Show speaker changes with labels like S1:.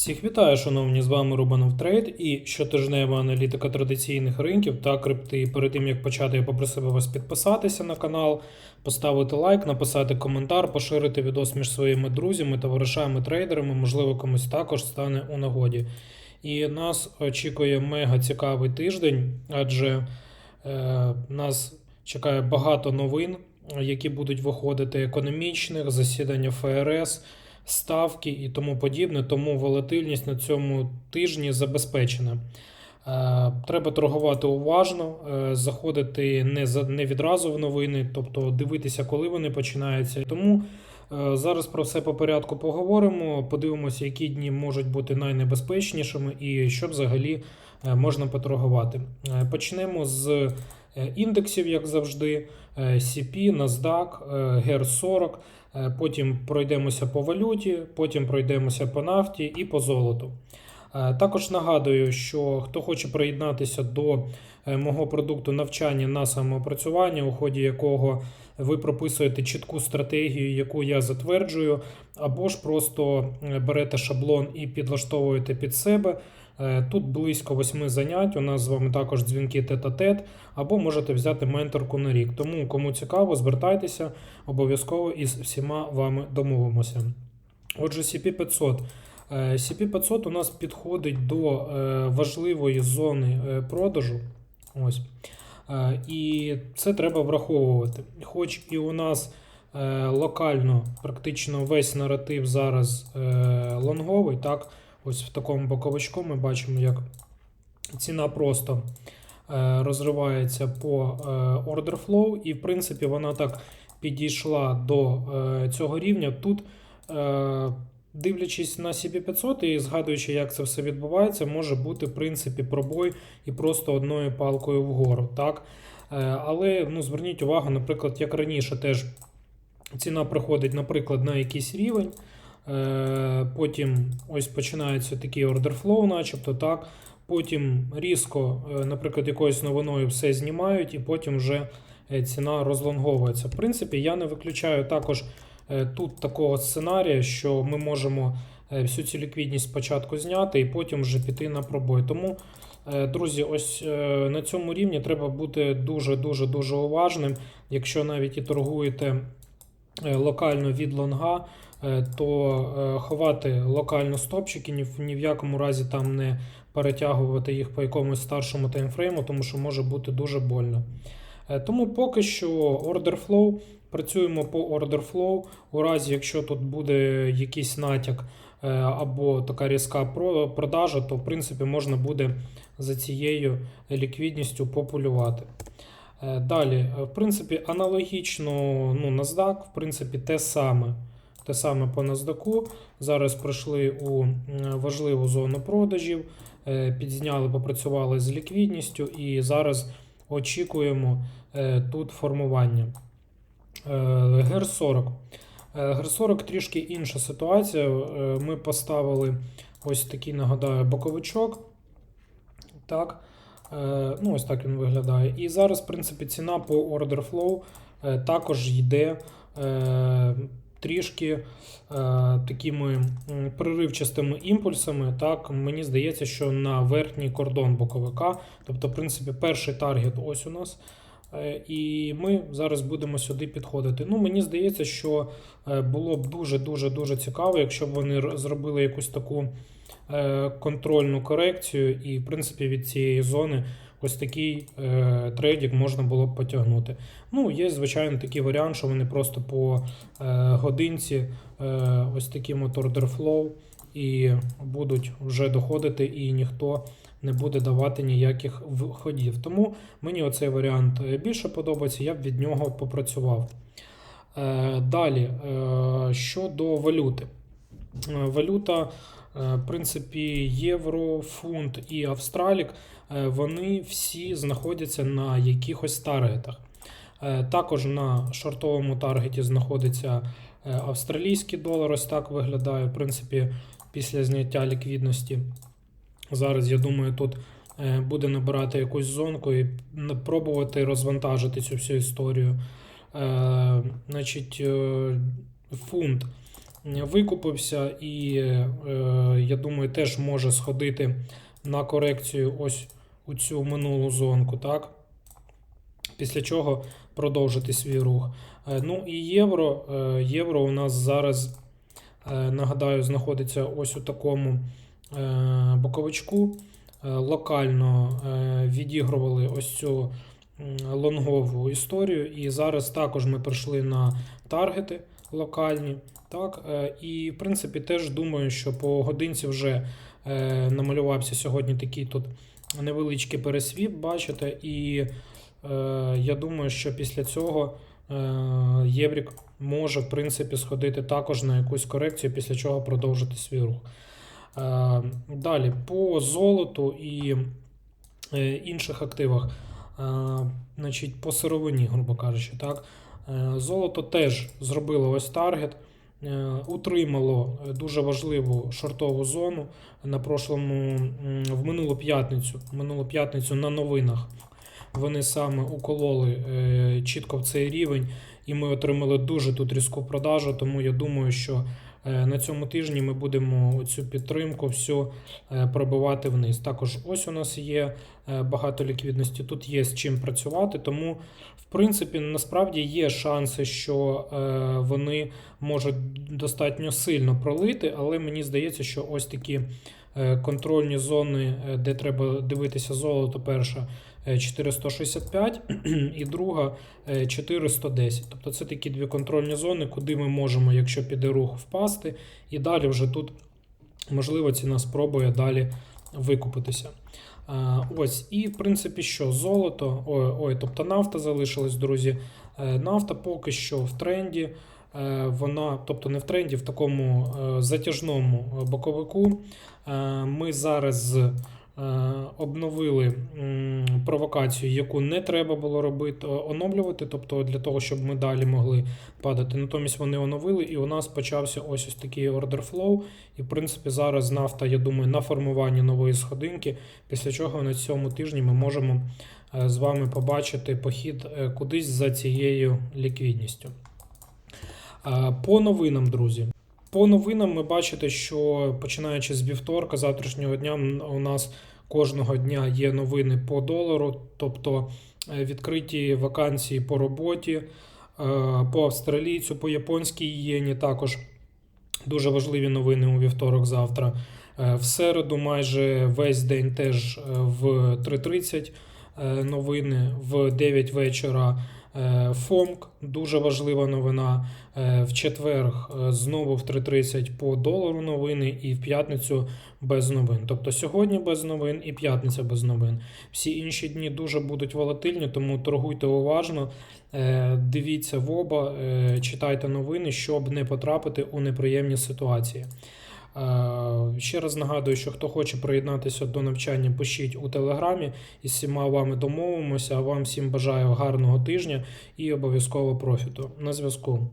S1: Всіх вітаю, шановні, з вами Рубанов Трейд і щотижнева аналітика традиційних ринків та крипти. Перед тим як почати, я попросив вас підписатися на канал, поставити лайк, написати коментар, поширити відос між своїми друзями, товаришами, трейдерами, можливо, комусь також стане у нагоді. І нас очікує мега цікавий тиждень, адже е, нас чекає багато новин, які будуть виходити економічних, засідання ФРС ставки і тому подібне, тому волатильність на цьому тижні забезпечена. Е, Треба торгувати уважно, е, заходити не відразу в новини, тобто дивитися, коли вони починаються. Тому е, зараз про все по порядку поговоримо. Подивимося, які дні можуть бути найнебезпечнішими і що взагалі можна поторгувати. Почнемо з індексів, як завжди: е, CP, NASDAQ, е, GER40. Е, Потім пройдемося по валюті, потім пройдемося по нафті і по золоту. Е, Також нагадую, що хто хоче приєднатися до е, мого продукту навчання на самоопрацювання, у ході якого ви прописуєте чітку стратегію, яку я затверджую, або ж просто е, берете шаблон і підлаштовуєте під себе. Е, Тут близько восьми занять. У нас з вами також дзвінки тет-а-тет, або можете взяти менторку на рік. Тому, кому цікаво, звертайтеся, обов'язково із всіма вами домовимося. Отже, CP500. Е, CP500 у нас підходить до е, важливої зони е, продажу. Ось. Е, І це треба враховувати. Хоч і у нас е, локально практично весь наратив зараз е, лонговий, так, ось в такому боковичку ми бачимо, як ціна просто е, розривається по е, order flow, і в принципі вона так підійшла до е, цього рівня. Тут, дивлячись на CP500 і згадуючи, як це все відбувається, може бути в принципі пробой і просто одною палкою вгору. Так? Але ну, зверніть увагу, наприклад, як раніше теж ціна приходить, наприклад, на якийсь рівень. Е, Потім ось починається такий flow, начебто так. Потім різко, е, наприклад, якоюсь новиною все знімають, і потім вже е, ціна розлонговується. В принципі, я не виключаю також тут такого сценарія, що ми можемо всю цю ліквідність спочатку зняти і потім вже піти на пробой. Тому, друзі, ось на цьому рівні треба бути дуже дуже дуже уважним. Якщо навіть і торгуєте локально від лонга, е, то е, ховати локально стопчики, ні в, ні в якому разі там не перетягувати їх по якомусь старшому таймфрейму, тому що може бути дуже больно. Е, Тому поки що order flow, працюємо по order flow. У разі, якщо тут буде якийсь натяк е, або така різка продажа, то в принципі можна буде за цією ліквідністю популювати. Е, Далі, е, в принципі, аналогічно ну, NASDAQ, в принципі, те саме. Те саме по NASDAQ. Зараз пройшли у важливу зону продажів, е, підзняли, попрацювали з ліквідністю і зараз очікуємо тут формування. Е, ГЕР-40. Е, ГЕР-40 трішки інша ситуація. Ми поставили ось такий, нагадаю, боковичок. Так. Е, Ну, ось так він виглядає. І зараз, в принципі, ціна по order flow е, також йде е, трішки такими проривчастими імпульсами. Так, мені здається, що на верхній кордон боковика. Тобто, в принципі, перший таргет ось у нас. І ми зараз будемо сюди підходити. Ну, мені здається, що було б дуже-дуже дуже цікаво, якщо б вони зробили якусь таку контрольну корекцію, і, в принципі, від цієї зони ось такий е, трейдик можна було б потягнути. Ну, є, звичайно, такий варіант, що вони просто по е, годинці е, ось таким от order і будуть вже доходити, і ніхто не буде давати ніяких входів. Тому мені оцей варіант е, більше подобається, я б від нього попрацював. Е, Далі, е, щодо валюти. Е, Валюта, е, в принципі, євро, фунт і австралік, е, вони всі знаходяться на якихось таргетах. Е, Також на шортовому таргеті знаходиться е, австралійський долар, ось так виглядає, в принципі, після зняття ліквідності. Зараз, я думаю, тут е, буде набирати якусь зонку і пробувати розвантажити цю всю історію. Е, Значить, е, фунт викупився і, е, я думаю, теж може сходити на корекцію ось у цю минулу зонку, так? Після чого продовжити свій рух. Е, Ну і євро. е, Євро у нас зараз, нагадаю, знаходиться ось у такому боковичку. Локально відігрували ось цю лонгову історію, і зараз також ми прийшли на таргети локальні. Так, е, і в принципі теж думаю, що по годинці вже е, намалювався сьогодні такий тут невеличкий пересвіп, бачите, і е, я думаю, що після цього Єврік може, в принципі, сходити також на якусь корекцію, після чого продовжити свій рух. Далі, по золоту і інших активах, значить, по сировині, грубо кажучи, так. Е, Золото теж зробило ось таргет, е, утримало е, дуже важливу шортову зону на прошлому, в минулу п'ятницю. Минулу п'ятницю на новинах вони саме укололи чітко в цей рівень, і ми отримали дуже тут різку продажу. Тому я думаю, що на цьому тижні ми будемо цю підтримку всю е, пробивати вниз. Також ось у нас є е, багато ліквідності, тут є з чим працювати. Тому, в принципі, насправді є шанси, що е, вони можуть достатньо сильно пролити, але мені здається, що ось такі е, контрольні зони, е, де треба дивитися золото, перша. Е, 465 і друга е, 410. Тобто це такі дві контрольні зони, куди ми можемо, якщо піде рух, впасти, і далі вже тут можливо ціна спробує далі викупитися. Ось, і в принципі, що золото, ой, ой, тобто нафта залишилась, друзі. Е, Нафта поки що в тренді. Е, Вона, тобто не в тренді, в такому е, затяжному е, боковику. Е, Ми зараз е, обновили провокацію, яку не треба було робити, оновлювати, тобто для того, щоб ми далі могли падати. Натомість вони оновили, і у нас почався ось ось такий order flow. І в принципі зараз нафта, я думаю, на формуванні нової сходинки, після чого на цьому тижні ми можемо е, з вами побачити похід е, кудись за цією ліквідністю. Е, По новинам, друзі. По новинам ми бачите, що починаючи з вівторка, завтрашнього дня, у нас кожного дня є новини по долару, тобто е, відкриті вакансії по роботі, е, по австралійцю, по японській єні також дуже важливі новини у вівторок завтра. Е, В середу майже весь день теж в 3.30 е, новини, в 9 вечора ФОМК, дуже важлива новина. Е, В четвер е, знову в 3.30 по долару новини, і в п'ятницю без новин. Тобто сьогодні без новин і п'ятниця без новин. Всі інші дні дуже будуть волатильні, тому торгуйте уважно, е, дивіться в оба, е, читайте новини, щоб не потрапити у неприємні ситуації. Е, Ще раз нагадую, що хто хоче приєднатися до навчання, пишіть у телеграмі і з всіма вами домовимося. А вам всім бажаю гарного тижня і обов'язково профіту. На зв'язку.